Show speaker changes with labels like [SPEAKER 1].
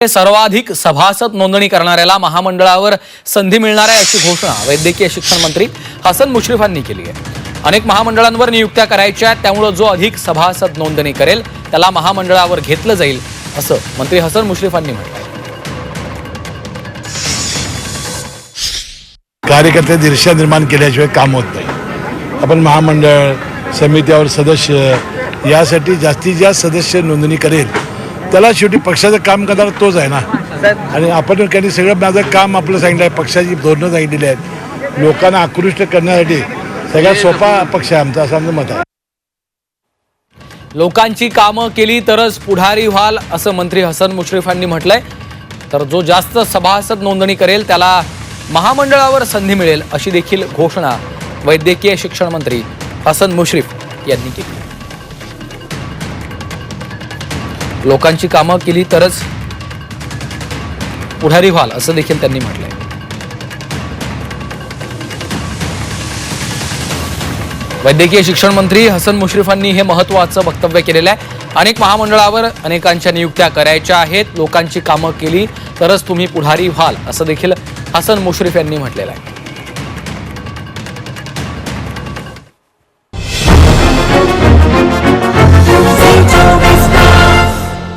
[SPEAKER 1] सर्वाधिक सभासद नोंदणी करणाऱ्याला महामंडळावर संधी मिळणार आहे अशी घोषणा वैद्यकीय शिक्षण मंत्री हसन मुश्रीफांनी केली आहे. अनेक महामंडळांवर नियुक्त्या करायच्या आहेत, त्यामुळं जो अधिक सभासद नोंदणी करेल त्याला महामंडळावर घेतलं जाईल असं मंत्री हसन मुश्रीफांनी म्हटलं
[SPEAKER 2] कार्यकर्ते दीर्षा निर्माण केल्याशिवाय काम होत नाही. आपण महामंडळ समित्यावर सदस्य यासाठी जास्तीत जास्त सदस्य नोंदणी करेल त्याला शेवटी पक्षाचं काम करणार तोच आहे ना. आणि आपण त्यांनी सगळं माझं काम आपलं सांगितलं आहे. पक्षाची धोरणं सांगितलेली आहेत. लोकांना आकृष्ट करण्यासाठी सगळ्यात सोपा पक्ष आहे आमचा असं आमचं मत आहे.
[SPEAKER 1] लोकांची कामं केली तरच पुढारी व्हाल असं मंत्री हसन मुश्रीफांनी म्हटलंय. तर जो जास्त सभासद नोंदणी करेल त्याला महामंडळावर संधी मिळेल अशी देखील घोषणा वैद्यकीय शिक्षण मंत्री हसन मुश्रीफ यांनी केली. लोकांची कामं केली तरच पुढारी व्हाल असं देखील त्यांनी म्हटलंय. वैद्यकीय शिक्षण मंत्री हसन मुश्रीफांनी हे महत्वाचं वक्तव्य केलेलं आहे. अनेक महामंडळावर अनेकांच्या नियुक्त्या करायच्या आहेत लोकांची कामं केली तरच तुम्ही पुढारी व्हाल असं देखील हसन मुश्रीफ यांनी म्हटलेलं आहे.